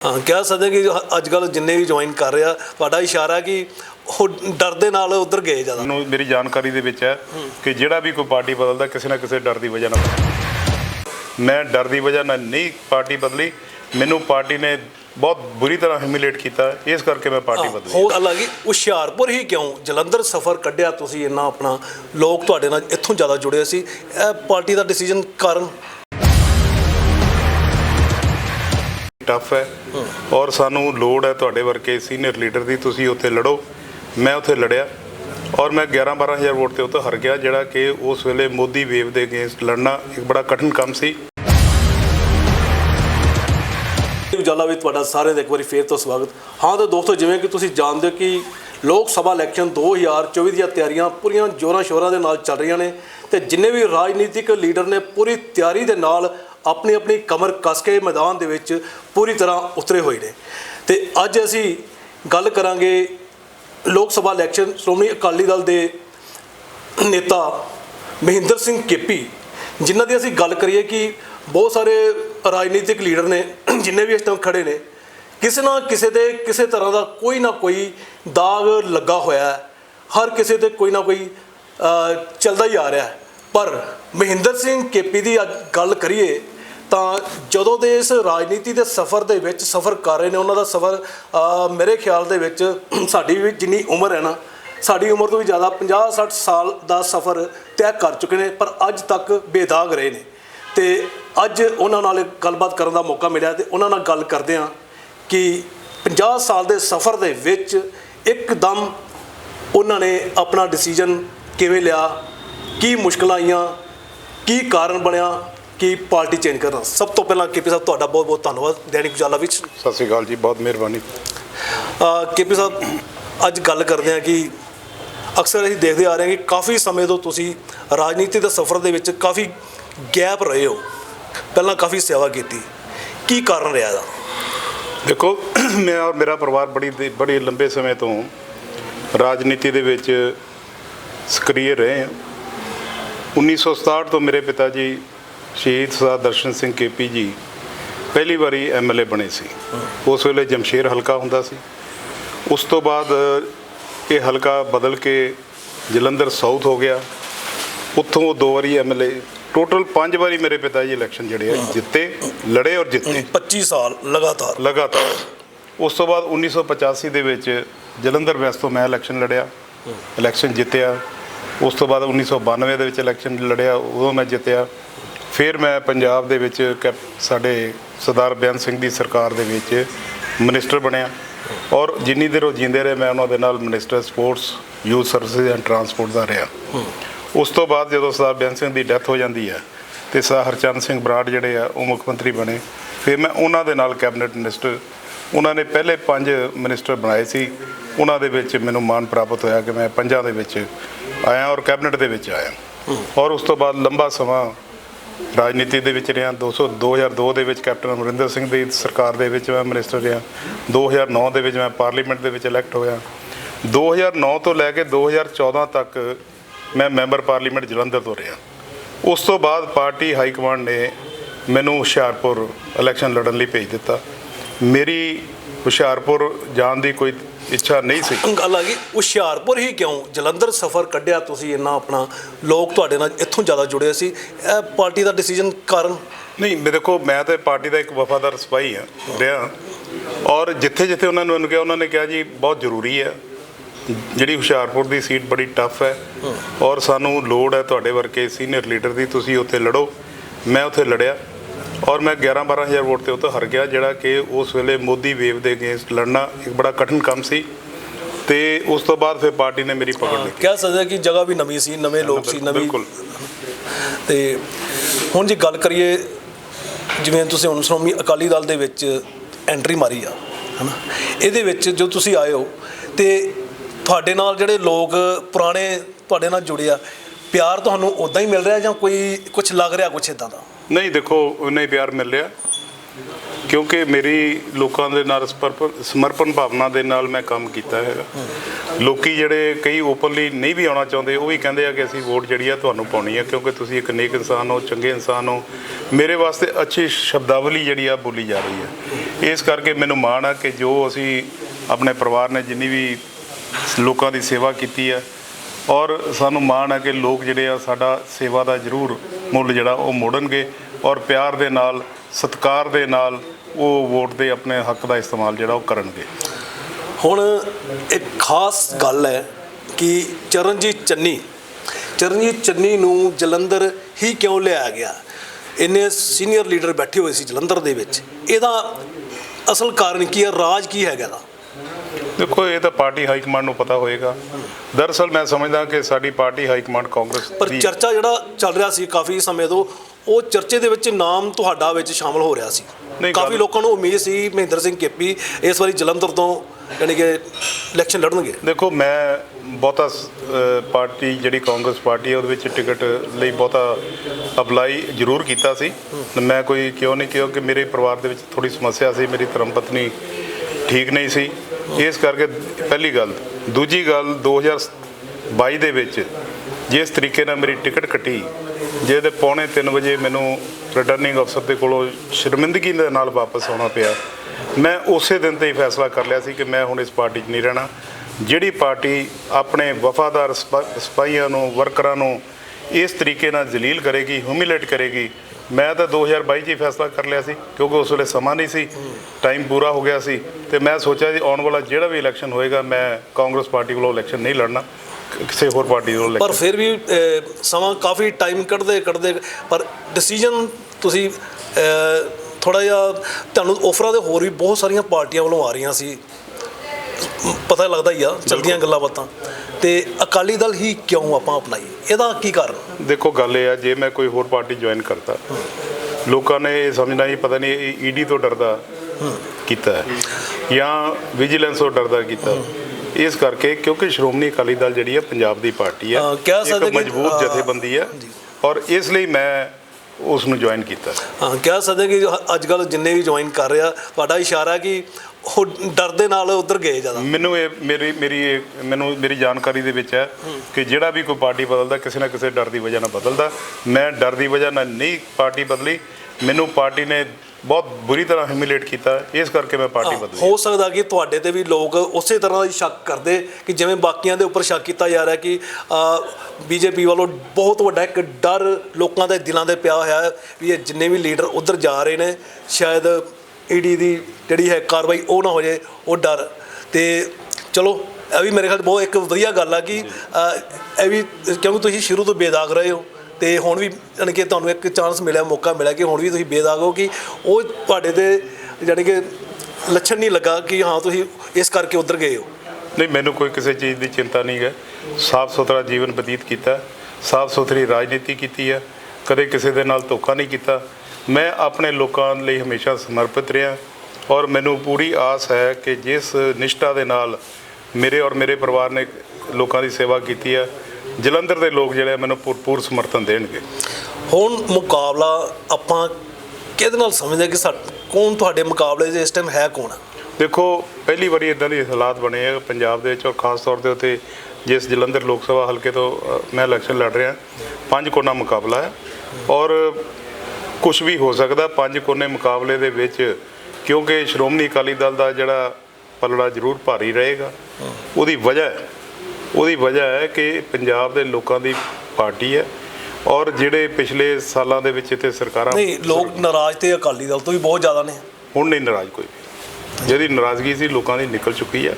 ਹਾਂ ਕਹਿ ਸਕਦੇ ਹਾਂ ਕਿ ਅੱਜ ਕੱਲ ਜਿੰਨੇ ਵੀ ਜੁਆਇਨ ਕਰ ਰਿਹਾ ਤੁਹਾਡਾ ਇਸ਼ਾਰਾ ਕਿ ਉਹ ਡਰ ਦੇ ਨਾਲ ਉਧਰ ਗਏ ਜ਼ਿਆਦਾ। ਮੈਨੂੰ ਮੇਰੀ ਜਾਣਕਾਰੀ ਦੇ ਵਿੱਚ ਹੈ ਕਿ ਜਿਹੜਾ ਵੀ ਕੋਈ ਪਾਰਟੀ ਬਦਲਦਾ ਕਿਸੇ ਨਾ ਕਿਸੇ ਡਰ ਦੀ ਵਜ੍ਹਾ ਨਾਲ। ਮੈਂ ਡਰ ਦੀ ਵਜ੍ਹਾ ਨਾਲ ਨਹੀਂ ਪਾਰਟੀ ਬਦਲੀ ਮੈਨੂੰ ਪਾਰਟੀ ਨੇ ਬਹੁਤ ਬੁਰੀ ਤਰ੍ਹਾਂ ਹਿਊਮਿਲੇਟ ਕੀਤਾ ਇਸ ਕਰਕੇ ਮੈਂ ਪਾਰਟੀ ਬਦਲੀ। ਹੋਰ ਗਈ ਹੁਸ਼ਿਆਰਪੁਰ ਹੀ ਕਿਉਂ ਜਲੰਧਰ ਸਫ਼ਰ ਕੱਢਿਆ ਤੁਸੀਂ ਇੰਨਾ ਆਪਣਾ? ਲੋਕ ਤੁਹਾਡੇ ਨਾਲ ਇੱਥੋਂ ਜ਼ਿਆਦਾ ਜੁੜੇ ਸੀ। ਇਹ ਪਾਰਟੀ ਦਾ ਡਿਸੀਜਨ ਕਾਰਨ ਟਫ ਹੈ। ਔਰ ਸਾਨੂੰ ਲੋੜ ਹੈ ਤੁਹਾਡੇ ਵਰਗੇ ਸੀਨੀਅਰ ਲੀਡਰ ਦੀ, ਤੁਸੀਂ ਉੱਥੇ ਲੜੋ। ਮੈਂ ਉੱਥੇ ਲੜਿਆ। ਔਰ ਮੈਂ 11 12000 ਵੋਟ ਤੇ ਉੱਥੇ ਹਾਰ ਗਿਆ, ਜਿਹੜਾ ਕਿ ਉਸ ਵੇਲੇ ਮੋਦੀ ਵੇਵ ਦੇ ਅਗੇਂਸਟ ਲੜਨਾ ਇੱਕ ਬੜਾ ਕਠਿਨ ਕੰਮ ਸੀ। ਉਜਾਲਾ ਵਿੱਚ ਤੁਹਾਡਾ ਸਾਰਿਆਂ ਦਾ ਇੱਕ ਵਾਰੀ ਫੇਰ ਤੋਂ ਸਵਾਗਤ। ਹਾਂ ਤਾਂ ਦੋਸਤੋ, ਜਿਵੇਂ ਕਿ ਤੁਸੀਂ ਜਾਣਦੇ ਹੋ ਕਿ ਲੋਕ ਸਭਾ ਇਲੈਕਸ਼ਨ 2024 ਦੀਆਂ ਤਿਆਰੀਆਂ ਪੂਰੀਆਂ ਜੋਰਾਂ ਸ਼ੋਰਾਂ ਦੇ ਨਾਲ ਚੱਲ ਰਹੀਆਂ ਨੇ ਤੇ ਜਿੰਨੇ ਵੀ ਰਾਜਨੀਤਿਕ ਲੀਡਰ ਨੇ, ਪੂਰੀ ਤਿਆਰੀ ਦੇ ਨਾਲ ਆਪਣੀ ਆਪਣੀ ਕਮਰ ਕੱਸ ਕੇ ਮੈਦਾਨ ਦੇ ਵਿੱਚ ਪੂਰੀ ਤਰ੍ਹਾਂ ਉਤਰੇ ਹੋਏ ਨੇ। ਤੇ ਅੱਜ ਅਸੀਂ ਗੱਲ ਕਰਾਂਗੇ ਲੋਕ ਸਭਾ ਇਲੈਕਸ਼ਨ ਸ਼੍ਰੋਮਣੀ ਅਕਾਲੀ ਦਲ ਦੇ ਨੇਤਾ ਮਹਿੰਦਰ ਸਿੰਘ ਕੇਪੀ, ਜਿਨ੍ਹਾਂ ਦੀ ਅਸੀਂ ਗੱਲ ਕਰੀਏ ਕਿ ਬਹੁਤ ਸਾਰੇ ਰਾਜਨੀਤਿਕ ਲੀਡਰ ਨੇ, ਜਿੰਨੇ ਵੀ ਇਸ ਟਾਈਮ ਖੜੇ ਨੇ, ਕਿਸੇ ਨਾ ਕਿਸੇ ਦੇ ਕਿਸੇ ਤਰ੍ਹਾਂ ਦਾ ਕੋਈ ਨਾ ਕੋਈ ਦਾਗ ਲੱਗਾ ਹੋਇਆ ਹੈ। ਹਰ ਕਿਸੇ ਤੇ ਕੋਈ ਨਾ ਕੋਈ ਚੱਲਦਾ ਹੀ ਆ ਰਿਹਾ ਹੈ। ਪਰ ਮਹਿੰਦਰ ਸਿੰਘ ਕੇਪੀ ਦੀ ਅੱਜ ਗੱਲ ਕਰੀਏ ਤਾਂ ਜਦੋਂ ਦੇ ਇਸ ਰਾਜਨੀਤੀ ਦੇ ਸਫ਼ਰ ਦੇ ਵਿੱਚ ਸਫ਼ਰ ਕਰ ਰਹੇ ਨੇ, ਉਹਨਾਂ ਦਾ ਸਫ਼ਰ ਮੇਰੇ ਖਿਆਲ ਦੇ ਵਿੱਚ ਸਾਡੀ ਵੀ ਜਿੰਨੀ ਉਮਰ ਹੈ ਨਾ, ਸਾਡੀ ਉਮਰ ਤੋਂ ਵੀ ਜ਼ਿਆਦਾ 50 60 ਸਾਲ ਦਾ ਸਫ਼ਰ ਤੈਅ ਕਰ ਚੁੱਕੇ ਨੇ, ਪਰ ਅੱਜ ਤੱਕ ਬੇਦਾਗ ਰਹੇ ਨੇ। ਤੇ ਅੱਜ ਉਹਨਾਂ ਨਾਲ ਗੱਲਬਾਤ ਕਰਨ ਦਾ ਮੌਕਾ ਮਿਲਿਆ ਤੇ ਉਹਨਾਂ ਨਾਲ ਗੱਲ ਕਰਦੇ ਹਾਂ ਕਿ 50 ਸਾਲ ਦੇ ਸਫ਼ਰ ਦੇ ਵਿੱਚ ਇੱਕਦਮ ਉਹਨਾਂ ਨੇ ਆਪਣਾ ਡਿਸੀਜਨ ਕਿਵੇਂ ਲਿਆ, ਕੀ ਮੁਸ਼ਕਲਾਂ ਆਈਆਂ, ਕੀ ਕਾਰਨ ਬਣਿਆ ਕਿ ਪਾਰਟੀ ਚੇਂਜ ਕਰਨਾ? ਸਭ ਤੋਂ ਪਹਿਲਾਂ ਕੇਪੀ ਸਾਹਿਬ ਤੁਹਾਡਾ ਬਹੁਤ ਬਹੁਤ ਧੰਨਵਾਦ। ਦੈਨਿਕ ਉਜਾਲਾ ਵਿੱਚ। ਸਤਿ ਸ਼੍ਰੀ ਅਕਾਲ ਜੀ ਬਹੁਤ ਮਿਹਰਬਾਨੀ। ਕੇਪੀ ਸਾਹਿਬ ਅੱਜ ਗੱਲ ਕਰਦੇ ਹਾਂ ਕਿ ਅਕਸਰ ਅਸੀਂ ਦੇਖਦੇ ਆ ਰਹੇ ਹਾਂ ਕਿ ਕਾਫੀ ਸਮੇਂ ਤੋਂ ਤੁਸੀਂ ਰਾਜਨੀਤੀ ਦੇ ਸਫ਼ਰ ਦੇ ਵਿੱਚ ਕਾਫੀ ਗੈਪ ਰਹੇ ਹੋ। ਪਹਿਲਾਂ ਕਾਫੀ ਸੇਵਾ ਕੀਤੀ। ਕੀ ਕਾਰਨ ਰਿਹਾ ਦਾ ਦੇਖੋ ਮੈਂ ਔਰ ਮੇਰਾ ਪਰਿਵਾਰ ਬੜੀ ਬੜੇ ਲੰਬੇ ਸਮੇਂ ਤੋਂ ਰਾਜਨੀਤੀ ਦੇ ਵਿੱਚ ਸਕਰੀਏ ਰਹੇ ਹਾਂ। 1967 ਤੋਂ ਮੇਰੇ ਪਿਤਾ ਜੀ ਸ਼ਹੀਦ ਸਰਦਾਰ ਦਰਸ਼ਨ ਸਿੰਘ ਕੇਪੀ ਜੀ ਪਹਿਲੀ ਵਾਰੀ ਐਮਐਲਏ ਬਣੇ ਸੀ। ਉਸ ਵੇਲੇ ਜਮਸ਼ੇਰ ਹਲਕਾ ਹੁੰਦਾ ਸੀ। ਉਸ ਤੋਂ ਬਾਅਦ ਇਹ ਹਲਕਾ ਬਦਲ ਕੇ ਜਲੰਧਰ ਸਾਊਥ ਹੋ ਗਿਆ। ਉੱਥੋਂ ਉਹ ਦੋ ਵਾਰੀ ਐਮਐਲਏ ਟੋਟਲ ਪੰਜ ਵਾਰੀ ਮੇਰੇ ਪਿਤਾ ਜੀ ਇਲੈਕਸ਼ਨ ਜਿਹੜੇ ਆ ਜਿੱਤੇ ਲੜੇ ਔਰ ਜਿੱਤੇ। 25 ਸਾਲ ਲਗਾਤਾਰ। ਲਗਾਤਾਰ। ਉਸ ਤੋਂ ਬਾਅਦ 1985 ਦੇ ਵਿੱਚ ਜਲੰਧਰ ਵੈਸਟ ਤੋਂ ਮੈਂ ਇਲੈਕਸ਼ਨ ਲੜਿਆ। ਇਲੈਕਸ਼ਨ ਜਿੱਤਿਆ। ਉਸ ਤੋਂ ਬਾਅਦ 1992 ਦੇ ਵਿੱਚ ਇਲੈਕਸ਼ਨ ਲੜਿਆ। ਉਦੋਂ ਮੈਂ ਜਿੱਤਿਆ। ਫਿਰ ਮੈਂ ਪੰਜਾਬ ਦੇ ਵਿੱਚ ਕੈਪ- ਸਾਡੇ ਸਰਦਾਰ ਬਿਆਨ ਸਿੰਘ ਦੀ ਸਰਕਾਰ ਦੇ ਵਿੱਚ ਮਿਨਿਸਟਰ ਬਣਿਆ। ਔਰ ਜਿੰਨੀ ਦੇਰ ਉਹ ਜਿੰਦੇ ਰਹੇ, ਮੈਂ ਉਹਨਾਂ ਦੇ ਨਾਲ minister sports youth services and transport ਦਾ ਰਿਹਾ। ਉਸ ਤੋਂ ਬਾਅਦ ਜਦੋਂ ਸਰਦਾਰ ਬਿਆਨ ਸਿੰਘ ਦੀ ਡੈਥ ਹੋ ਜਾਂਦੀ ਹੈ ਤੇ ਸਰਦਾਰ ਹਰਚੰਦ ਸਿੰਘ ਬਰਾੜ ਜਿਹੜੇ ਆ, ਉਹ ਮੁੱਖ ਮੰਤਰੀ ਬਣੇ। ਫਿਰ ਮੈਂ ਉਹਨਾਂ ਦੇ ਨਾਲ ਕੈਬਨਿਟ ਮਿਨਿਸਟਰ ਉਹਨਾਂ ਨੇ ਪਹਿਲੇ ਪੰਜ ਮਿਨਿਸਟਰ ਬਣਾਏ ਸੀ। ਉਹਨਾਂ ਦੇ ਵਿੱਚ ਮੈਨੂੰ ਮਾਣ ਪ੍ਰਾਪਤ ਹੋਇਆ ਕਿ ਮੈਂ ਪੰਜਾਂ ਦੇ ਵਿੱਚ ਆਇਆ ਔਰ ਕੈਬਨਿਟ ਦੇ ਵਿੱਚ ਆਇਆ। ਔਰ ਉਸ ਤੋਂ ਬਾਅਦ ਲੰਬਾ ਸਮਾਂ ਰਾਜਨੀਤੀ ਦੇ ਵਿੱਚ ਰਿਹਾ 200 2002 ਦੇ ਵਿੱਚ ਕੈਪਟਨ ਅਮਰਿੰਦਰ ਸਿੰਘ ਦੀ ਸਰਕਾਰ ਦੇ ਵਿੱਚ ਮੈਂ ਮਿਨਿਸਟਰ ਰਿਹਾ 2009 ਦੇ ਵਿੱਚ ਮੈਂ ਪਾਰਲੀਮੈਂਟ ਦੇ ਵਿੱਚ ਇਲੈਕਟ ਹੋਇਆ 2009 ਤੋਂ ਲੈ ਕੇ 2014 ਤੱਕ ਮੈਂ ਮੈਂਬਰ ਪਾਰਲੀਮੈਂਟ ਜਲੰਧਰ ਤੋਂ ਰਿਹਾ। ਉਸ ਤੋਂ ਬਾਅਦ ਪਾਰਟੀ ਹਾਈ ਕਮਾਂਡ ਨੇ ਮੈਨੂੰ ਹੁਸ਼ਿਆਰਪੁਰ ਇਲੈਕਸ਼ਨ ਲੜਨ ਲਈ ਭੇਜ ਦਿੱਤਾ। ਮੇਰੀ ਹੁਸ਼ਿਆਰਪੁਰ ਜਾਣ ਦੀ ਕੋਈ ਇੱਛਾ ਨਹੀਂ ਸੀ। ਗੱਲ ਆ ਗਈ। ਹੁਸ਼ਿਆਰਪੁਰ ਹੀ ਕਿਉਂ? ਜਲੰਧਰ ਸਫ਼ਰ ਕੱਢਿਆ ਤੁਸੀਂ ਇੰਨਾ ਆਪਣਾ। ਲੋਕ ਤੁਹਾਡੇ ਨਾਲ ਇੱਥੋਂ ਜ਼ਿਆਦਾ ਜੁੜੇ ਸੀ। ਇਹ ਪਾਰਟੀ ਦਾ ਡਿਸੀਜਨ ਕਾਰਨ? ਨਹੀਂ ਮੈਂ ਦੇਖੋ ਮੈਂ ਤਾਂ ਪਾਰਟੀ ਦਾ ਇੱਕ ਵਫਾਦਾਰ ਸਿਪਾਹੀ ਆ ਰਿਹਾ। ਔਰ ਜਿੱਥੇ ਜਿੱਥੇ ਉਹਨਾਂ ਨੂੰ ਕਿਹਾ ਉਹਨਾਂ ਨੇ ਕਿਹਾ ਜੀ ਬਹੁਤ ਜ਼ਰੂਰੀ ਹੈ। ਜਿਹੜੀ ਹੁਸ਼ਿਆਰਪੁਰ ਦੀ ਸੀਟ ਬੜੀ ਟਫ ਹੈ। ਔਰ ਸਾਨੂੰ ਲੋੜ ਹੈ ਤੁਹਾਡੇ ਵਰਗੇ ਸੀਨੀਅਰ ਲੀਡਰ ਦੀ। ਤੁਸੀਂ ਉੱਥੇ ਲੜੋ। ਮੈਂ ਉੱਥੇ ਲੜਿਆ। ਔਰ ਮੈਂ 11 12000 ਵੋਟ ਤੇ ਉੱਥੇ ਹਾਰ ਗਿਆ ਜਿਹੜਾ ਕਿ ਉਸ ਵੇਲੇ ਮੋਦੀ ਵੇਵ ਦੇ ਅਗੇਂਸਟ ਲੜਨਾ ਇੱਕ ਬੜਾ ਕਠਿਨ ਕੰਮ ਸੀ ਤੇ ਉਸ ਤੋਂ ਬਾਅਦ ਫਿਰ ਪਾਰਟੀ ਨੇ ਮੇਰੀ ਪਕੜ ਲਈ। ਕਹਿ ਸਕਦੇ ਕਿ ਜਗ੍ਹਾ ਵੀ ਨਵੀਂ ਸੀ ਨਵੇਂ ਲੋਕ ਸੀ ਨਵੀਂ ਬਿਲਕੁਲ। ਤੇ ਹੁਣ ਜੇ ਗੱਲ ਕਰੀਏ ਜਿਵੇਂ ਤੁਸੀਂ ਹੁਣ ਸ਼੍ਰੋਮਣੀ ਅਕਾਲੀ ਦਲ ਦੇ ਵਿੱਚ ਐਂਟਰੀ ਮਾਰੀ ਆ ਹਨਾ? ਇਹਦੇ ਵਿੱਚ ਜੋ ਤੁਸੀਂ ਆਏ ਹੋ ਤੇ ਤੁਹਾਡੇ ਨਾਲ ਜਿਹੜੇ ਲੋਕ ਪੁਰਾਣੇ ਤੁਹਾਡੇ ਨਾਲ ਜੁੜੇ ਆ ਪਿਆਰ ਤੁਹਾਨੂੰ ਉਦਾਂ ਹੀ ਮਿਲ ਰਿਹਾ ਜਾਂ ਕੋਈ ਕੁਝ ਲੱਗ ਰਿਹਾ ਕੁਝ ਇਦਾਂ ਦਾ? ਨਹੀਂ, ਦੇਖੋ ਉਨਾ ਪਿਆਰ ਮਿਲ ਰਿਹਾ ਕਿਉਂਕਿ ਮੇਰੀ ਲੋਕਾਂ ਦੇ ਨਾਲ ਸਮਰਪਣ- ਸਮਰਪਣ ਭਾਵਨਾ ਦੇ ਨਾਲ ਮੈਂ ਕੰਮ ਕੀਤਾ ਹੈਗਾ। ਲੋਕੀ ਜਿਹੜੇ ਕਈ ਓਪਨਲੀ ਨਹੀਂ ਵੀ ਆਉਣਾ ਚਾਹੁੰਦੇ, ਉਹ ਵੀ ਕਹਿੰਦੇ ਆ ਕਿ ਅਸੀਂ ਵੋਟ ਜਿਹੜੀ ਆ ਤੁਹਾਨੂੰ ਪਾਉਣੀ ਆ, ਕਿਉਂਕਿ ਤੁਸੀਂ ਇੱਕ ਨੇਕ ਇਨਸਾਨ ਹੋ, ਚੰਗੇ ਇਨਸਾਨ ਹੋ। ਮੇਰੇ ਵਾਸਤੇ ਅੱਛੀ ਸ਼ਬਦਾਵਲੀ ਜਿਹੜੀ ਆ ਬੋਲੀ ਜਾ ਰਹੀ ਹੈ ਇਸ ਕਰਕੇ ਮੈਨੂੰ ਮਾਣ ਆ ਕਿ ਜੋ ਅਸੀਂ ਆਪਣੇ ਪਰਿਵਾਰ ਨੇ ਜਿੰਨੀ ਵੀ ਲੋਕਾਂ ਦੀ ਸੇਵਾ ਕੀਤੀ ਹੈ ਔਰ ਸਾਨੂੰ ਮਾਣ ਆ ਕਿ ਲੋਕ ਜਿਹੜੇ ਆ ਸਾਡਾ ਸੇਵਾ ਦਾ ਜ਼ਰੂਰ ਮੁੱਲ ਜਿਹੜਾ ਉਹ ਮੋੜਨਗੇ ਔਰ ਪਿਆਰ ਦੇ ਨਾਲ, ਸਤਿਕਾਰ ਦੇ ਨਾਲ ਉਹ ਵੋਟ ਦੇ ਆਪਣੇ ਹੱਕ ਦਾ ਇਸਤੇਮਾਲ ਜਿਹੜਾ ਉਹ ਕਰਨਗੇ। ਹੁਣ ਇੱਕ ਖਾਸ ਗੱਲ ਹੈ ਕਿ ਚਰਨਜੀਤ ਚੰਨੀ ਚਰਨਜੀਤ ਚੰਨੀ ਨੂੰ ਜਲੰਧਰ ਹੀ ਕਿਉਂ ਲਿਆਇਆ ਗਿਆ? ਇੰਨੇ ਸੀਨੀਅਰ ਲੀਡਰ ਬੈਠੇ ਹੋਏ ਸੀ ਜਲੰਧਰ ਦੇ ਵਿੱਚ। ਇਹਦਾ ਅਸਲ ਕਾਰਨ ਕੀ ਹੈ? ਰਾਜ ਕੀ ਹੈਗਾ ਦਾ ਦੇਖੋ ਇਹ ਤਾਂ ਪਾਰਟੀ ਹਾਈ ਕਮਾਂਡ ਨੂੰ ਪਤਾ ਹੋਏਗਾ। ਦਰਅਸਲ ਮੈਂ ਸਮਝਦਾ ਕਿ ਸਾਡੀ ਪਾਰਟੀ ਹਾਈ ਕਮਾਂਡ ਕਾਂਗਰਸ ਪਰ ਦੀ ਚਰਚਾ ਜਿਹੜਾ ਚੱਲ ਰਿਹਾ ਸੀ ਕਾਫੀ ਸਮੇਂ ਤੋਂ ਉਹ ਚਰਚੇ ਦੇ ਵਿੱਚ ਨਾਮ ਤੁਹਾਡਾ ਵਿੱਚ ਸ਼ਾਮਲ ਹੋ ਰਿਹਾ ਸੀ। ਨਹੀਂ, ਕਾਫੀ ਗੱਲ- ਲੋਕਾਂ ਨੂੰ ਉਮੀਦ ਸੀ ਮਹਿੰਦਰ ਸਿੰਘ ਕੇਪੀ ਇਸ ਵਾਰੀ ਜਲੰਧਰ ਤੋਂ ਯਾਨੀ ਕਿ ਇਲੈਕਸ਼ਨ ਲੜਨਗੇ। ਦੇਖੋ ਮੈਂ ਬਹੁਤਾ ਪਾਰਟੀ ਜਿਹੜੀ ਕਾਂਗਰਸ ਪਾਰਟੀ ਹੈ ਉਹਦੇ ਵਿੱਚ ਟਿਕਟ ਲਈ ਬਹੁਤਾ ਅਪਲਾਈ ਜ਼ਰੂਰ ਕੀਤਾ ਸੀ। ਮੈਂ ਕੋਈ ਕਿਉਂ ਨਹੀਂ ਕਿਉਂਕਿ ਮੇਰੇ ਪਰਿਵਾਰ ਦੇ ਵਿੱਚ ਥੋੜੀ ਸਮੱਸਿਆ ਸੀ ਮੇਰੀ ਧਰਮ ਪਤਨੀ ਠੀਕ ਨਹੀਂ ਸੀ। ਇਸ ਕਰਕੇ ਪਹਿਲੀ ਗੱਲ। ਦੂਜੀ ਗੱਲ 2022 ਦੇ ਵਿੱਚ ਜਿਸ ਤਰੀਕੇ ਨਾਲ ਮੇਰੀ ਟਿਕਟ ਕੱਟੀ ਜਿਹਦੇ ਪੌਣੇ 3 ਵਜੇ ਮੈਨੂੰ ਰਿਟਰਨਿੰਗ ਅਫਸਰ ਦੇ ਕੋਲੋਂ ਸ਼ਰਮਿੰਦਗੀ ਦੇ ਨਾਲ ਵਾਪਸ ਆਉਣਾ ਪਿਆ, ਮੈਂ ਉਸੇ ਦਿਨ ਤੇ ਹੀ ਫੈਸਲਾ ਕਰ ਲਿਆ ਸੀ ਕਿ ਮੈਂ ਹੁਣ ਇਸ ਪਾਰਟੀ 'ਚ ਨਹੀਂ ਰਹਿਣਾ। ਜਿਹੜੀ ਪਾਰਟੀ ਆਪਣੇ ਵਫਾਦਾਰ ਸਿਪਾ- ਸਿਪਾਹੀਆਂ ਨੂੰ, ਵਰਕਰਾਂ ਨੂੰ ਇਸ ਤਰੀਕੇ ਨਾਲ ਜ਼ਲੀਲ ਕਰੇਗੀ ਹਿਊਮਿਲੇਟ ਕਰੇਗੀ ਮੈਂ ਤਾਂ 2022 'ਚ ਹੀ ਫੈਸਲਾ ਕਰ ਲਿਆ ਸੀ ਕਿਉਂਕਿ ਉਸ ਵੇਲੇ ਸਮਾਂ ਨਹੀਂ ਸੀ ਟਾਈਮ ਪੂਰਾ ਹੋ ਗਿਆ ਸੀ ਤੇ ਮੈਂ ਸੋਚਿਆ ਜੀ ਆਉਣ ਵਾਲਾ ਜਿਹੜਾ ਵੀ ਇਲੈਕਸ਼ਨ ਹੋਏਗਾ ਮੈਂ ਕਾਂਗਰਸ ਪਾਰਟੀ ਵੱਲੋਂ ਇਲੈਕਸ਼ਨ ਨਹੀਂ ਲੜਨਾ ਕਿਸੇ ਹੋਰ ਪਾਰਟੀ ਵੱਲੋਂ ਪਰ ਫਿਰ ਵੀ ਅਹ, ਸਮਾਂ ਕਾਫੀ ਟਾਈਮ ਕੱਢਦੇ ਕੱਢਦੇ ਪਰ ਡਿਸੀਜਨ ਤੁਸੀਂ ਥੋੜਾ ਜਿਹਾ ਤੁਹਾਨੂੰ ਆਫਰਾਂ ਦੇ ਹੋਰ ਵੀ ਬਹੁਤ ਸਾਰੀਆਂ ਪਾਰਟੀਆਂ ਵੱਲੋਂ ਆ ਰਹੀਆਂ ਸੀ। ਪਤਾ ਲੱਗਦਾ ਹੀ ਆ ਚਲਦੀਆਂ ਗੱਲਾਂ ਬਾਤਾਂ। ਤੇ ਅਕਾਲੀ ਦਲ ਹੀ ਕਿਉਂ ਆਪਾਂ ਅਪਣਾਈ ਇਹਦਾ ਕੀ ਕਾਰਨ? ਦੇਖੋ ਗੱਲ ਇਹ ਆ ਜੇ ਮੈਂ ਕੋਈ ਹੋਰ ਪਾਰਟੀ ਜੁਆਇਨ ਕਰਤਾ ਲੋਕਾਂ ਨੇ ਇਹ ਸਮਝਣਾ ਹੀ ਪਤਾ ਨਹੀਂ ਈਡੀ ਤੋਂ ਡਰਦਾ ਕੀਤਾ ਜਾਂ ਵਿਜੀਲੈਂਸ ਤੋਂ ਡਰਦਾ ਕੀਤਾ। ਇਸ ਕਰਕੇ ਕਿਉਂਕਿ ਸ਼੍ਰੋਮਣੀ ਅਕਾਲੀ ਦਲ ਜਿਹੜੀ ਹੈ ਪੰਜਾਬ ਦੀ ਪਾਰਟੀ ਹੈ ਇੱਕ ਮਜ਼ਬੂਤ ਜਥੇਬੰਦੀ ਹੈ ਔਰ ਇਸ ਲਈ ਮੈਂ ਉਸ ਨੂੰ ਜੁਆਇਨ ਕੀਤਾ। ਹਾਂ ਕਹਿ ਸਕਦੇ ਕਿ ਅੱਜ ਕੱਲ ਜਿੰਨੇ ਵੀ ਜੁਆਇਨ ਕਰ ਰਿਹਾ ਤੁਹਾਡਾ ਇਸ਼ਾਰਾ ਕਿ ਉਹ ਡਰ ਦੇ ਨਾਲ ਉਧਰ ਗਏ ਜ਼ਿਆਦਾ। ਮੈਨੂੰ ਇਹ ਮੇਰੀ ਮੇਰੀ ਇਹ- ਮੈਨੂੰ ਮੇਰੀ ਜਾਣਕਾਰੀ ਦੇ ਵਿੱਚ ਹੈ ਕਿ ਜਿਹੜਾ ਵੀ ਕੋਈ ਪਾਰਟੀ ਬਦਲਦਾ ਕਿਸੇ ਨਾ ਕਿਸੇ ਡਰ ਦੀ ਵਜ੍ਹਾ ਨਾਲ ਬਦਲਦਾ। ਮੈਂ ਡਰ ਦੀ ਵਜ੍ਹਾ ਨਾਲ ਨਹੀਂ ਪਾਰਟੀ ਬਦਲੀ। ਮੈਨੂੰ ਪਾਰਟੀ ਨੇ ਬਹੁਤ ਬੁਰੀ ਤਰ੍ਹਾਂ ਹਿਊਮਿਲੇਟ ਕੀਤਾ। ਇਸ ਕਰਕੇ ਮੈਂ ਪਾਰਟੀ ਬਦਲੀ। ਹੋ ਸਕਦਾ ਕਿ ਤੁਹਾਡੇ ਤੇ ਵੀ ਲੋਕ ਉਸੇ ਤਰ੍ਹਾਂ ਹੀ ਸ਼ੱਕ ਕਰਦੇ ਕਿ ਜਿਵੇਂ ਬਾਕੀਆਂ ਦੇ ਉੱਪਰ ਸ਼ੱਕ ਕੀਤਾ ਜਾ ਰਿਹਾ ਕਿ ਬੀਜੇਪੀ ਵੱਲੋਂ ਬਹੁਤ ਵੱਡਾ ਇੱਕ ਡਰ ਲੋਕਾਂ ਦੇ ਦਿਲਾਂ ਦੇ ਪਿਆ ਹੋਇਆ ਹੈ ਵੀ ਇਹ ਜਿੰਨੇ ਵੀ ਲੀਡਰ ਉਧਰ ਜਾ ਰਹੇ ਨੇ ਸ਼ਾਇਦ ਈਡੀ ਦੀ ਜਿਹੜੀ ਹੈ ਕਾਰਵਾਈ ਉਹ ਨਾ ਹੋ ਜਾਏ, ਉਹ ਡਰ। ਤੇ ਚਲੋ, ਇਹ ਵੀ ਮੇਰੇ ਖਿਆਲ 'ਚ ਬਹੁਤ ਇੱਕ ਵਧੀਆ ਗੱਲ ਆ ਕਿ ਇਹ ਵੀ ਕਿਉਂਕਿ ਤੁਸੀਂ ਸ਼ੁਰੂ ਤੋਂ ਬੇਦਾਗ ਰਹੇ ਹੋ, ਤੇ ਹੁਣ ਵੀ ਯਾਨੀ ਕਿ ਤੁਹਾਨੂੰ ਇੱਕ ਚਾਂਸ ਮਿਲਿਆ, ਮੌਕਾ ਮਿਲਿਆ ਕਿ ਹੁਣ ਵੀ ਤੁਸੀਂ ਬੇਦਾਗ ਹੋ ਕਿ ਉਹ ਤੁਹਾਡੇ ਤੇ ਯਾਨੀ ਕਿ ਲੱਛਣ ਨਹੀਂ ਲੱਗਾ ਕਿ ਹਾਂ, ਤੁਸੀਂ ਇਸ ਕਰਕੇ ਉਧਰ ਗਏ ਹੋ। ਨਹੀਂ, ਮੈਨੂੰ ਕੋਈ ਕਿਸੇ ਚੀਜ਼ ਦੀ ਚਿੰਤਾ ਨਹੀਂ ਹੈ। ਸਾਫ਼ ਸੁਥਰਾ ਜੀਵਨ ਬਤੀਤ ਕੀਤਾ, ਸਾਫ਼ ਸੁਥਰੀ ਰਾਜਨੀਤੀ ਕੀਤੀ ਹੈ ਕਦੇ ਕਿਸੇ ਦੇ ਨਾਲ ਧੋਖਾ ਨਹੀਂ ਕੀਤਾ। ਮੈਂ ਆਪਣੇ ਲੋਕਾਂ ਲਈ ਹਮੇਸ਼ਾ ਸਮਰਪਿਤ ਰਿਹਾ ਔਰ ਮੈਨੂੰ ਪੂਰੀ ਆਸ ਹੈ ਕਿ ਜਿਸ ਨਿਸ਼ਠਾ ਦੇ ਨਾਲ ਮੇਰੇ ਔਰ ਮੇਰੇ ਪਰਿਵਾਰ ਨੇ ਲੋਕਾਂ ਦੀ ਸੇਵਾ ਕੀਤੀ ਹੈ ਜਲੰਧਰ ਦੇ ਲੋਕ ਜਿਹੜੇ ਮੈਨੂੰ ਭਰਪੂਰ ਸਮਰਥਨ ਦੇਣਗੇ। ਹੁਣ ਮੁਕਾਬਲਾ ਆਪਾਂ ਕਿਹਦੇ ਨਾਲ ਸਮਝਦੇ ਕਿ ਕੌਣ ਤੁਹਾਡੇ ਮੁਕਾਬਲੇ 'ਚ ਇਸ ਟਾਈਮ ਹੈ ਕੌਣ? ਦੇਖੋ ਪਹਿਲੀ ਵਾਰੀ ਇਦਾਂ ਦੇ ਹਾਲਾਤ ਬਣੇ ਆ ਪੰਜਾਬ ਦੇ ਵਿੱਚ ਔਰ ਖਾਸ ਤੌਰ ਦੇ ਉੱਤੇ ਜਿਸ ਜਲੰਧਰ ਲੋਕ ਸਭਾ ਹਲਕੇ ਤੋਂ ਮੈਂ ਇਲੈਕਸ਼ਨ ਲੜ ਰਿਹਾ। ਪੰਜ ਕੋਨਾ ਮੁਕਾਬਲਾ ਹੈ ਔਰ ਕੁਝ ਵੀ ਹੋ ਸਕਦਾ ਪੰਜ ਕੋਨੇ ਮੁਕਾਬਲੇ ਦੇ ਵਿੱਚ ਕਿਉਂਕਿ ਸ਼੍ਰੋਮਣੀ ਅਕਾਲੀ ਦਲ ਦਾ ਜਿਹੜਾ ਪਲੜਾ ਜ਼ਰੂਰ ਭਾਰੀ ਰਹੇਗਾ। ਉਹਦੀ ਵਜ੍ਹਾ ਉਹਦੀ ਵਜ੍ਹਾ ਹੈ ਕਿ ਪੰਜਾਬ ਦੇ ਲੋਕਾਂ ਦੀ ਪਾਰਟੀ ਹੈ ਔਰ ਜਿਹੜੇ ਪਿਛਲੇ ਸਾਲਾਂ ਦੇ ਵਿੱਚ ਇੱਥੇ ਸਰਕਾਰਾਂ ਨਹੀਂ ਲੋਕ ਨਾਰਾਜ਼ ਤੇ ਅਕਾਲੀ ਦਲ ਤੋਂ ਵੀ ਬਹੁਤ ਜ਼ਿਆਦਾ ਨੇ। ਹੁਣ ਨਹੀਂ ਨਾਰਾਜ਼ ਕੋਈ ਜਿਹੜੀ ਨਾਰਾਜ਼ਗੀ ਸੀ ਲੋਕਾਂ ਦੀ ਨਿਕਲ ਚੁੱਕੀ ਹੈ।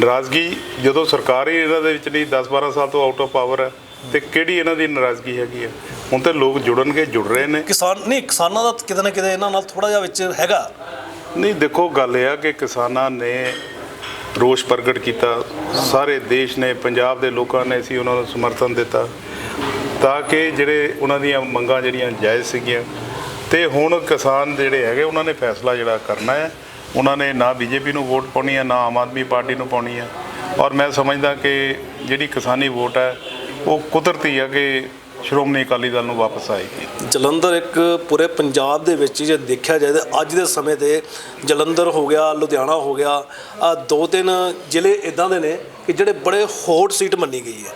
ਨਾਰਾਜ਼ਗੀ ਜਦੋਂ ਸਰਕਾਰ ਹੀ ਇਹਨਾਂ ਦੇ ਵਿੱਚ ਨਹੀਂ 10-12 ਸਾਲ ਤੋਂ ਆਊਟ ਆਫ ਪਾਵਰ ਹੈ ਤੇ ਕਿਹੜੀ ਇਹਨਾਂ ਦੀ ਨਾਰਾਜ਼ਗੀ ਹੈਗੀ ਹੈ? ਹੁਣ ਤੇ ਲੋਕ ਜੁੜਨਗੇ ਜੁੜ ਰਹੇ ਨੇ। ਕਿਸਾਨ ਨਹੀਂ ਕਿਸਾਨਾਂ ਦਾ ਕਿਤੇ ਨਾ ਕਿਤੇ ਇਹਨਾਂ ਨਾਲ ਥੋੜਾ ਜਿਹਾ ਵਿੱਚ ਹੈਗਾ। ਨਹੀਂ ਦੇਖੋ ਗੱਲ ਇਹ ਆ ਕਿ ਕਿਸਾਨਾਂ ਨੇ ਰੋਸ਼ ਪ੍ਰਗਟ ਕੀਤਾ। ਸਾਰੇ ਦੇਸ਼ ਨੇ ਪੰਜਾਬ ਦੇ ਲੋਕਾਂ ਨੇ ਸੀ ਉਹਨਾਂ ਨੂੰ ਸਮਰਥਨ ਦਿੱਤਾ। ਤਾਂ ਕਿ ਜਿਹੜੇ ਉਹਨਾਂ ਦੀਆਂ ਮੰਗਾਂ ਜਿਹੜੀਆਂ ਜਾਇਜ਼ ਸੀਗੀਆਂ। ਤੇ ਹੁਣ ਕਿਸਾਨ ਜਿਹੜੇ ਹੈਗੇ ਉਹਨਾਂ ਨੇ ਫੈਸਲਾ ਜਿਹੜਾ ਕਰਨਾ ਹੈ। ਉਹਨਾਂ ਨੇ ਨਾ ਬੀਜੇਪੀ ਨੂੰ ਵੋਟ ਪਾਉਣੀ ਹੈ ਨਾ ਆਮ ਆਦਮੀ ਪਾਰਟੀ ਨੂੰ ਪਾਉਣੀ ਹੈ। ਔਰ ਮੈਂ ਸਮਝਦਾ ਕਿ ਜਿਹੜੀ ਕਿਸਾਨੀ ਵੋਟ ਹੈ ਉਹ ਕੁਦਰਤੀ ਹੈ ਕਿ ਸ਼੍ਰੋਮਣੀ ਅਕਾਲੀ ਦਲ ਨੂੰ ਵਾਪਸ ਆਏਗੀ ਜਲੰਧਰ ਇੱਕ ਪੂਰੇ ਪੰਜਾਬ ਦੇ ਵਿੱਚ ਜੇ ਦੇਖਿਆ ਜਾਏ ਤਾਂ ਅੱਜ ਦੇ ਸਮੇਂ ਤੇ ਜਲੰਧਰ ਹੋ ਗਿਆ ਲੁਧਿਆਣਾ ਹੋ ਗਿਆ ਆ ਦੋ ਤਿੰਨ ਜ਼ਿਲ੍ਹੇ ਇਦਾਂ ਦੇ ਨੇ ਕਿ ਜਿਹੜੇ ਬੜੇ ਹੌਟ ਸੀਟ ਮੰਨੀ ਗਈ ਹੈ।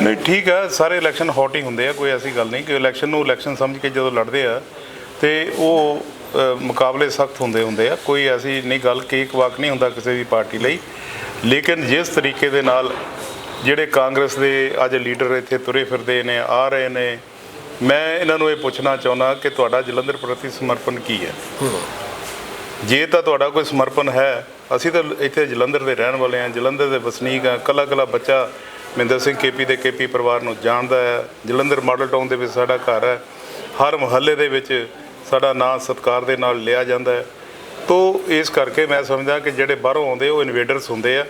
ਨਹੀਂ ਠੀਕ ਹੈ ਸਾਰੇ ਇਲੈਕਸ਼ਨ ਹੌਟ ਹੀ ਹੁੰਦੇ ਆ ਕੋਈ ਐਸੀ ਗੱਲ ਨਹੀਂ ਕਿ ਇਲੈਕਸ਼ਨ ਨੂੰ ਇਲੈਕਸ਼ਨ ਸਮਝ ਕੇ ਜਦੋਂ ਲੜਦੇ ਆ ਤੇ ਉਹ ਮੁਕਾਬਲੇ ਸਖਤ ਹੁੰਦੇ ਹੁੰਦੇ ਆ ਕੋਈ ਐਸੀ ਨਹੀਂ ਗੱਲ ਕੇਕ ਵਾਕ ਨਹੀਂ ਹੁੰਦਾ ਕਿਸੇ ਵੀ ਪਾਰਟੀ ਲਈ। ਲੇਕਿਨ ਜਿਸ ਤਰੀਕੇ ਦੇ ਨਾਲ ਜਿਹੜੇ ਕਾਂਗਰਸ ਦੇ ਅੱਜ ਲੀਡਰ ਇੱਥੇ ਤੁਰੇ ਫਿਰਦੇ ਨੇ ਆ ਰਹੇ ਨੇ ਮੈਂ ਇਹਨਾਂ ਨੂੰ ਇਹ ਪੁੱਛਣਾ ਚਾਹੁੰਦਾ ਕਿ ਤੁਹਾਡਾ ਜਲੰਧਰ ਪ੍ਰਤੀ ਸਮਰਪਣ ਕੀ ਹੈ? ਜੇ ਤਾਂ ਤੁਹਾਡਾ ਕੋਈ ਸਮਰਪਣ ਹੈ ਅਸੀਂ ਤਾਂ ਇੱਥੇ ਜਲੰਧਰ ਦੇ ਰਹਿਣ ਵਾਲੇ ਹਾਂ ਜਲੰਧਰ ਦੇ ਵਸਨੀਕ ਹਾਂ ਕੱਲਾ ਕੱਲਾ ਬੱਚਾ ਮਹਿੰਦਰ ਸਿੰਘ ਕੇਪੀ ਦੇ ਕੇਪੀ ਪਰਿਵਾਰ ਨੂੰ ਜਾਣਦਾ ਹੈ ਜਲੰਧਰ ਮਾਡਲ ਟਾਊਨ ਦੇ ਵਿੱਚ ਸਾਡਾ ਘਰ ਹੈ ਹਰ ਮੁਹੱਲੇ ਦੇ ਵਿੱਚ ਸਾਡਾ ਨਾਂ ਸਤਿਕਾਰ ਦੇ ਨਾਲ ਲਿਆ ਜਾਂਦਾ ਹੈ। ਤੋ ਇਸ ਕਰਕੇ ਮੈਂ ਸਮਝਦਾ ਕਿ ਜਿਹੜੇ ਬਾਹਰੋਂ ਆਉਂਦੇ ਉਹ ਇਨਵੇਡਰਸ ਹੁੰਦੇ ਆ।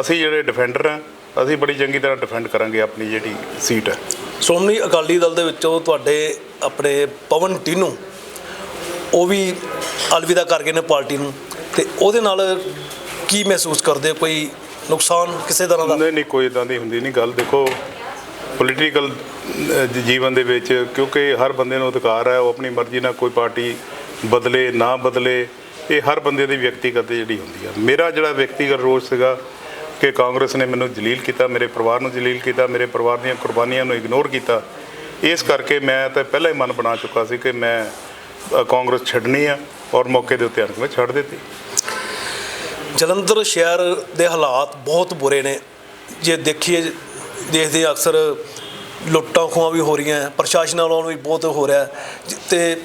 ਅਸੀਂ ਜਿਹੜੇ ਡਿਫੈਂਡਰ ਹਾਂ ਅਸੀਂ ਬੜੀ ਚੰਗੀ ਤਰ੍ਹਾਂ ਡਿਫੈਂਡ ਕਰਾਂਗੇ ਆਪਣੀ ਜਿਹੜੀ ਸੀਟ ਹੈ। ਸ਼੍ਰੋਮਣੀ ਅਕਾਲੀ ਦਲ ਦੇ ਵਿੱਚੋਂ ਤੁਹਾਡੇ ਆਪਣੇ ਪਵਨ ਟੀਨੂ ਉਹ ਵੀ ਅਲਵਿਦਾ ਕਰ ਗਏ ਨੇ ਪਾਰਟੀ ਨੂੰ। ਤੇ ਉਹਦੇ ਨਾਲ ਕੀ ਮਹਿਸੂਸ ਕਰਦੇ ਹੋ? ਕੋਈ ਨੁਕਸਾਨ ਕਿਸੇ ਤਰ੍ਹਾਂ ਦਾ? ਨਹੀਂ ਨਹੀਂ ਕੋਈ ਇਦਾਂ ਦੀ ਹੁੰਦੀ ਨਹੀਂ ਗੱਲ। ਦੇਖੋ ਪੋਲੀਟੀਕਲ ਜੀਵਨ ਦੇ ਵਿੱਚ ਕਿਉਂਕਿ ਹਰ ਬੰਦੇ ਨੂੰ ਅਧਿਕਾਰ ਹੈ ਉਹ ਆਪਣੀ ਮਰਜ਼ੀ ਨਾਲ ਕੋਈ ਪਾਰਟੀ ਬਦਲੇ ਨਾ ਬਦਲੇ ਇਹ ਹਰ ਬੰਦੇ ਦੀ ਵਿਅਕਤੀਗਤ ਜਿਹੜੀ ਹੁੰਦੀ ਆ। ਮੇਰਾ ਜਿਹੜਾ ਵਿਅਕਤੀਗਤ ਰੋਲ ਸੀਗਾ ਕਿ ਕਾਂਗਰਸ ਨੇ ਮੈਨੂੰ ਜਲੀਲ ਕੀਤਾ ਮੇਰੇ ਪਰਿਵਾਰ ਨੂੰ ਜਲੀਲ ਕੀਤਾ ਮੇਰੇ ਪਰਿਵਾਰ ਦੀਆਂ ਕੁਰਬਾਨੀਆਂ ਨੂੰ ਇਗਨੋਰ ਕੀਤਾ। ਇਸ ਕਰਕੇ ਮੈਂ ਤਾਂ ਪਹਿਲਾਂ ਹੀ ਮਨ ਬਣਾ ਚੁੱਕਾ ਸੀ ਕਿ ਮੈਂ ਕਾਂਗਰਸ ਛੱਡਣੀ ਆ ਔਰ ਮੌਕੇ ਦੇ ਉੱਤੇ ਆ ਮੈਂ ਛੱਡ ਦਿੱਤੀ। ਜਲੰਧਰ ਸ਼ਹਿਰ ਦੇ ਹਾਲਾਤ ਬਹੁਤ ਬੁਰੇ ਨੇ। ਜੇ ਦੇਖੀਏ ਦੇਖਦੇ ਹਾਂ ਅਕਸਰ ਲੁੱਟਾਂ ਖੋਹਾਂ ਵੀ ਹੋ ਰਹੀਆਂ ਹੈ, ਪ੍ਰਸ਼ਾਸਨ ਵੱਲੋਂ ਵੀ ਬਹੁਤ ਹੋ ਰਿਹਾ। ਹੈ। ਤੇ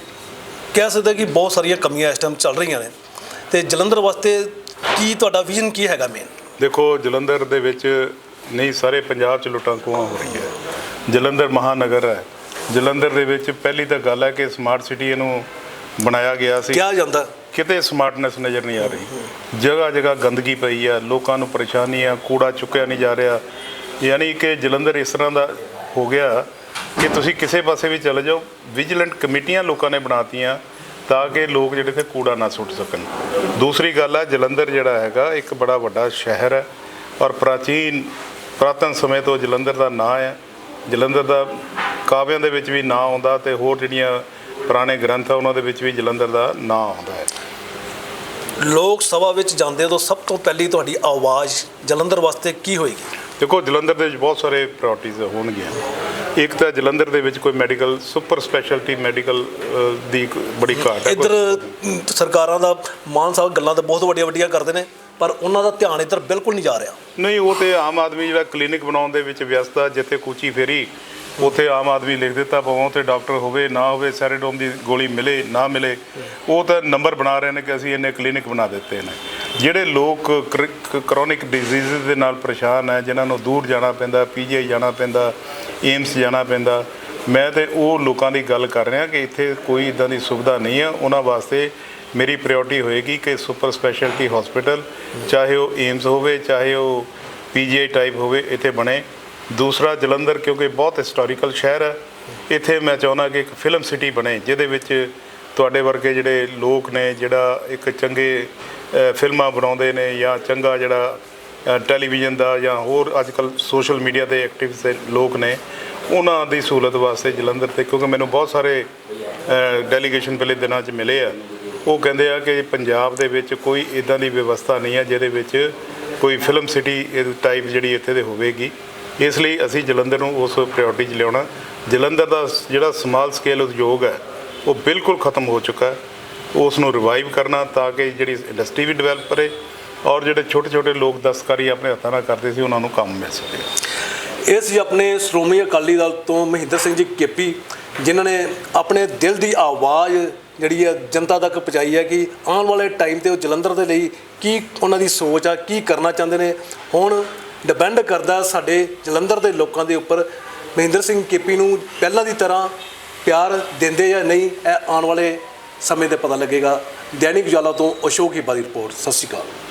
ਕਹਿ ਸਕਦੇ ਕਿ ਬਹੁਤ ਸਾਰੀਆਂ ਕਮੀਆਂ ਇਸ ਟਾਈਮ ਚੱਲ ਰਹੀਆਂ ਨੇ। ਤੇ ਜਲੰਧਰ ਵਾਸਤੇ ਕੀ ਤੁਹਾਡਾ ਵਿਜ਼ਨ ਕੀ ਹੈਗਾ ਮੇਨ ਦੇਖੋ ਜਲੰਧਰ ਦੇ ਵਿੱਚ ਨਹੀਂ ਸਾਰੇ ਪੰਜਾਬ 'ਚ ਲੁੱਟਾਂ ਖੋਹਾਂ ਹੋ ਰਹੀ ਹੈ। ਜਲੰਧਰ ਮਹਾਨਗਰ ਹੈ। ਜਲੰਧਰ ਦੇ ਵਿੱਚ ਪਹਿਲੀ ਤਾਂ ਗੱਲ ਹੈ ਕਿ ਸਮਾਰਟ ਸਿਟੀ ਇਹਨੂੰ ਬਣਾਇਆ ਗਿਆ ਸੀ। ਕਿਹਾ ਜਾਂਦਾ। ਕਿਤੇ ਸਮਾਰਟਨੈਸ ਨਜ਼ਰ ਨਹੀਂ ਆ ਰਹੀ। ਜਗ੍ਹਾ ਜਗ੍ਹਾ ਗੰਦਗੀ ਪਈ ਆ ਲੋਕਾਂ ਨੂੰ ਪਰੇਸ਼ਾਨੀ ਆ ਕੂੜਾ ਚੁੱਕਿਆ ਨਹੀਂ ਜਾ ਰਿਹਾ। ਯਾਨੀ ਕਿ ਜਲੰਧਰ ਇਸ ਤਰ੍ਹਾਂ ਦਾ ਹੋ ਗਿਆ ਕਿ ਤੁਸੀਂ ਕਿਸੇ ਪਾਸੇ ਵੀ ਚਲੇ ਜਾਓ ਵਿਜੀਲੈਂਟ ਕਮੇਟੀਆਂ ਲੋਕਾਂ ਨੇ ਬਣਾਤੀਆਂ। ਤਾਂ ਕਿ ਲੋਕ ਜਿਹੜੇ ਤੇ ਕੂੜਾ ਨਾ ਸੁੱਟ ਸਕਣ। ਦੂਸਰੀ ਗੱਲ ਆ, ਜਲੰਧਰ ਜਿਹੜਾ ਹੈਗਾ, ਇੱਕ ਬੜਾ ਵੱਡਾ ਸ਼ਹਿਰ ਹੈ ਔਰ ਪ੍ਰਾਚੀਨ, ਪ੍ਰਾਤਨ ਸਮੇਂ ਤੋਂ ਜਲੰਧਰ ਦਾ ਨਾਂ ਹੈ। ਜਲੰਧਰ ਦਾ ਕਾਵਿਆਂ ਦੇ ਵਿੱਚ ਵੀ ਨਾਂ ਆਉਂਦਾ ਤੇ ਹੋਰ ਜਿਹੜੀਆਂ ਪੁਰਾਣੇ ਗ੍ਰੰਥ ਆ, ਉਹਨਾਂ ਦੇ ਵਿੱਚ ਵੀ ਜਲੰਧਰ ਦਾ ਨਾਂ ਆਉਂਦਾ ਹੈ। ਲੋਕ ਸਭਾ ਵਿੱਚ ਜਾਂਦੇ ਤੋਂ ਸਭ ਤੋਂ ਪਹਿਲੀ ਤੁਹਾਡੀ ਆਵਾਜ਼ ਜਲੰਧਰ ਵਾਸਤੇ ਕੀ ਹੋਏਗੀ? ਦੇਖੋ ਜਲੰਧਰ ਦੇ ਵਿੱਚ ਬਹੁਤ ਸਾਰੇ ਪ੍ਰਾਇੋਰਟੀਜ਼ ਹੋਣਗੀਆਂ। ਇੱਕ ਤਾਂ ਜਲੰਧਰ ਦੇ ਵਿੱਚ ਕੋਈ ਮੈਡੀਕਲ ਸੁਪਰ ਸਪੈਸ਼ਲਟੀ ਮੈਡੀਕਲ ਦੀ ਬੜੀ ਘਾਟ ਹੈ। ਇੱਧਰ ਸਰਕਾਰਾਂ ਦਾ ਮਾਨ ਸਾਹਿਬ ਗੱਲਾਂ ਤਾਂ ਬਹੁਤ ਵੱਡੀਆਂ ਵੱਡੀਆਂ ਕਰਦੇ ਨੇ ਪਰ ਉਹਨਾਂ ਦਾ ਧਿਆਨ ਇੱਧਰ ਬਿਲਕੁਲ ਨਹੀਂ ਜਾ ਰਿਹਾ। ਨਹੀਂ ਉਹ ਤੇ ਆਮ ਆਦਮੀ ਜਿਹੜਾ ਕਲੀਨਿਕ ਬਣਾਉਣ ਦੇ ਵਿੱਚ ਵਿਅਸਤ ਆ ਜਿੱਥੇ ਕੂਚੀ ਫੇਰੀ ਉੱਥੇ ਆਮ ਆਦਮੀ ਲਿਖ ਦਿੱਤਾ, ਭਾਵੇਂ ਉੱਥੇ ਡਾਕਟਰ ਹੋਵੇ, ਨਾ ਹੋਵੇ, ਸੈਰੇਡੋਮ ਦੀ ਗੋਲੀ ਮਿਲੇ, ਨਾ ਮਿਲੇ, ਉਹ ਤਾਂ ਨੰਬਰ ਬਣਾ ਰਹੇ ਨੇ ਕਿ ਅਸੀਂ ਇੰਨੇ ਕਲੀਨਿਕ ਬਣਾ ਦਿੱਤੇ ਨੇ। ਜਿਹੜੇ ਲੋਕ ਕਰੋਨਿਕ ਡਿਜ਼ੀਜ਼ ਦੇ ਨਾਲ ਪਰੇਸ਼ਾਨ ਹੈ, ਜਿਨ੍ਹਾਂ ਨੂੰ ਦੂਰ ਜਾਣਾ ਪੈਂਦਾ ਪੀਜੀਆਈ ਜਾਣਾ ਪੈਂਦਾ, ਏਮਸ ਜਾਣਾ ਪੈਂਦਾ, ਮੈਂ ਤੇ ਉਹ ਲੋਕਾਂ ਦੀ ਗੱਲ ਕਰ ਰਿਹਾ ਕਿ ਇੱਥੇ ਕੋਈ ਇਦਾਂ ਦੀ ਸੁਵਿਧਾ ਨਹੀਂ ਹੈ। ਉਹਨਾਂ ਵਾਸਤੇ ਮੇਰੀ ਪ੍ਰਾਇੋਰਟੀ ਹੋਏਗੀ ਕਿ ਸੁਪਰ ਸਪੈਸ਼ਲਟੀ ਹਸਪੀਟਲ ਚਾਹੇ ਉਹ ਏਮਸ ਹੋਵੇ, ਚਾਹੇ ਉਹ ਪੀਜੀਆਈ ਟਾਈਪ ਹੋਵੇ, ਇੱਥੇ ਬਣੇ। ਦੂਸਰਾ ਜਲੰਧਰ, ਕਿਉਂਕਿ ਬਹੁਤ ਹਿਸਟੋਰੀਕਲ ਸ਼ਹਿਰ ਹੈ। ਇੱਥੇ ਮੈਂ ਚਾਹੁੰਦਾ ਕਿ ਇੱਕ ਫਿਲਮ ਸਿਟੀ ਬਣੇ, ਜਿਹਦੇ ਵਿੱਚ ਤੁਹਾਡੇ ਵਰਗੇ ਜਿਹੜੇ ਲੋਕ ਨੇ, ਜਿਹੜਾ ਇੱਕ ਚੰਗੇ ਫਿਲਮਾਂ ਬਣਾਉਂਦੇ ਨੇ ਜਾਂ ਚੰਗਾ ਜਿਹੜਾ ਟੈਲੀਵਿਜ਼ਨ ਦਾ ਜਾਂ ਹੋਰ ਅੱਜਕੱਲ ਸੋਸ਼ਲ ਮੀਡੀਆ ਤੇ ਐਕਟਿਵ ਸੇ ਲੋਕ ਨੇ, ਉਹਨਾਂ ਦੀ ਸਹੂਲਤ ਵਾਸਤੇ ਜਲੰਧਰ ਤੇ, ਕਿਉਂਕਿ ਮੈਨੂੰ ਬਹੁਤ ਸਾਰੇ ਡੈਲੀਗੇਸ਼ਨ ਪਹਿਲੇ ਦਿਨਾਂ 'ਚ ਮਿਲੇ ਆ। ਉਹ ਕਹਿੰਦੇ ਆ ਕਿ ਪੰਜਾਬ ਦੇ ਵਿੱਚ ਕੋਈ ਇਦਾਂ ਦੀ ਵਿਵਸਥਾ ਨਹੀਂ ਹੈ, ਜਿਹਦੇ ਵਿੱਚ ਕੋਈ ਫਿਲਮ ਸਿਟੀ ਟਾਈਪ ਜਿਹੜੀ ਇੱਥੇ ਦੇ ਹੋਵੇਗੀ। ਇਸ ਲਈ ਅਸੀਂ ਜਲੰਧਰ ਨੂੰ ਉਸ ਪ੍ਰਾਇੋਰਟੀ 'ਚ ਲਿਆਉਣਾ। ਜਲੰਧਰ ਦਾ ਜਿਹੜਾ ਸਮਾਲ ਸਕੇਲ ਉਦਯੋਗ ਹੈ, ਉਹ ਬਿਲਕੁਲ ਖਤਮ ਹੋ ਚੁੱਕਾ ਹੈ। ਉਸ ਨੂੰ ਰਿਵਾਈਵ ਕਰਨਾ ਤਾਂ ਕਿ ਜਿਹੜੀ ਇੰਡਸਟਰੀ ਵੀ ਡਿਵੈਲਪ ਕਰੇ ਔਰ ਜਿਹੜੇ ਛੋਟੇ ਛੋਟੇ ਲੋਕ ਦਸਤਕਾਰੀ ਆਪਣੇ ਹੱਥਾਂ ਨਾਲ ਕਰਦੇ ਸੀ, ਉਹਨਾਂ ਨੂੰ ਕੰਮ ਮਿਲ ਸਕੇ। ਇਹ ਸੀ ਆਪਣੇ ਸ਼੍ਰੋਮਣੀ ਅਕਾਲੀ ਦਲ ਤੋਂ ਮਹਿੰਦਰ ਸਿੰਘ ਜੀ ਕੇਪੀ, ਜਿਨ੍ਹਾਂ ਨੇ ਆਪਣੇ ਦਿਲ ਦੀ ਆਵਾਜ਼ ਜਿਹੜੀ ਹੈ ਜਨਤਾ ਤੱਕ ਪਹੁੰਚਾਈ ਹੈ ਕਿ ਆਉਣ ਵਾਲੇ ਟਾਈਮ ਤੇ ਉਹ ਜਲੰਧਰ ਦੇ ਲਈ ਕੀ ਉਹਨਾਂ ਦੀ ਸੋਚ ਆ, ਕੀ ਕਰਨਾ ਚਾਹੁੰਦੇ ਨੇ। ਹੁਣ ਡਿਪੈਂਡ ਕਰਦਾ ਸਾਡੇ ਜਲੰਧਰ ਦੇ ਲੋਕਾਂ ਦੇ ਉੱਪਰ। ਮਹਿੰਦਰ ਸਿੰਘ ਕੇਪੀ ਨੂੰ ਪਹਿਲਾਂ ਦੀ ਤਰ੍ਹਾਂ ਪਿਆਰ ਦਿੰਦੇ ਜਾਂ ਨਹੀਂ, ਇਹ ਆਉਣ ਵਾਲੇ ਸਮੇਂ ਤੇ ਪਤਾ ਲੱਗੇਗਾ। ਦੈਨਿਕ ਉਜਾਲਾ ਤੋਂ ਅਸ਼ੋਕ ਹਿਬਾ ਦੀ ਰਿਪੋਰਟ। ਸਤਿ ਸ਼੍ਰੀ ਅਕਾਲ।